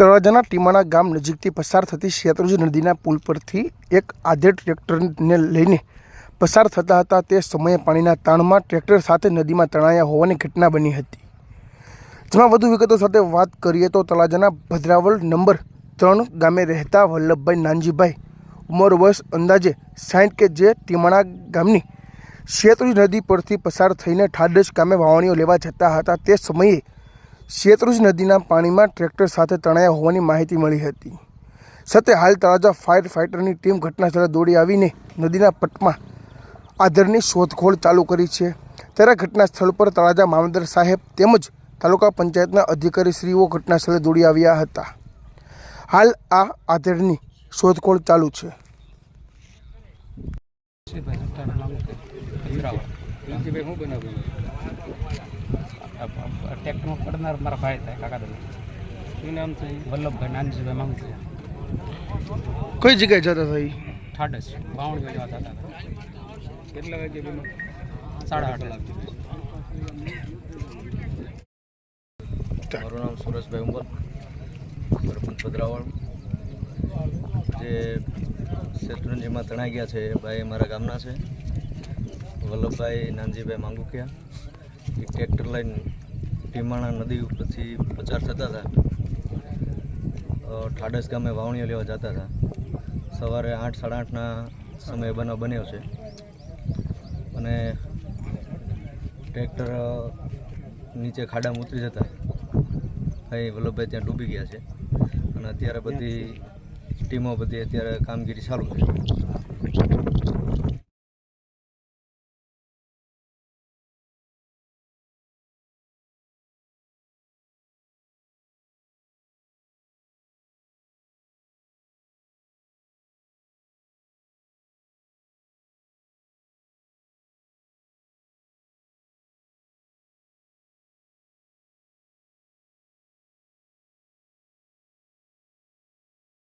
તળાજાના ટીમાણા ગામ નજીકથી પસાર થતી શેત્રુજી નદીના પુલ પરથી એક આધેડ ટ્રેક્ટરને લઈને પસાર થતા હતા. તે સમયે પાણીના તાણમાં ટ્રેક્ટર સાથે નદીમાં તણાયા હોવાની ઘટના બની હતી. જેમાં વધુ વિગતો સાથે વાત કરીએ તો તળાજાના ભદ્રાવળ નંબર ત્રણ ગામે રહેતા વલ્લભભાઈ નાનજીભાઈ, ઉંમર વર્ષ અંદાજે સાઠ કે જે ટીમાણા ગામની શેત્રુજી નદી પરથી પસાર થઈને ઠાડજ ગામે વાવણીઓ લેવા જતા હતા. તે સમયે શેત્રુંજ નદીના પાણીમાં ટ્રેક્ટર સાથે તણાયા હોવાની માહિતી મળી હતી. સાથે હાલ તળાજા ફાયર ફાઇટરની ટીમ ઘટનાસ્થળે દોડી આવીને નદીના પટમાં આધરની શોધખોળ ચાલુ કરી છે. ત્યારે ઘટના સ્થળ પર તળાજા મામલતદાર સાહેબ તેમજ તાલુકા પંચાયતના અધિકારીશ્રીઓ ઘટનાસ્થળે દોડી આવ્યા હતા. હાલ આ આધરની શોધખોળ ચાલુ છે. શું? બનાવ્યું ટ્રેક્ટરમાં પડનાર મારા ભાઈ થાય કાકા દાદા શું નામ છે? વલ્લભભાઈ નાનજીભાઈ માંગુ કઈ જગ્યાએ જતા હતા એ? ઠાડસ બાવણી થતા હતા. કેટલા વાગે બેનો? સાડા આઠ લાખ મારું નામ સુરેશભાઈ ઉંબર સરપંચ પધરાવળ જે શેત્રુંજીમાં તણાઈ ગયા છે એ ભાઈ મારા ગામના છે. વલ્લભભાઈ નાનજીભાઈ માંગુકિયા. એ ટ્રેક્ટર લઈને ભીમાણા નદી ઉપરથી પસાર થતા હતા. ઠાડસ ગામે વાવણીઓ લેવા જતા હતા. સવારે આઠ સાડા આઠના સમયે બનાવ બન્યો છે. અને ટ્રેક્ટર નીચે ખાડામાં ઉતરી જતા. અહીં વલ્લભભાઈ ત્યાં ડૂબી ગયા છે. અને અત્યારે બધી ટીમો બધી અત્યારે કામગીરી ચાલુ છે.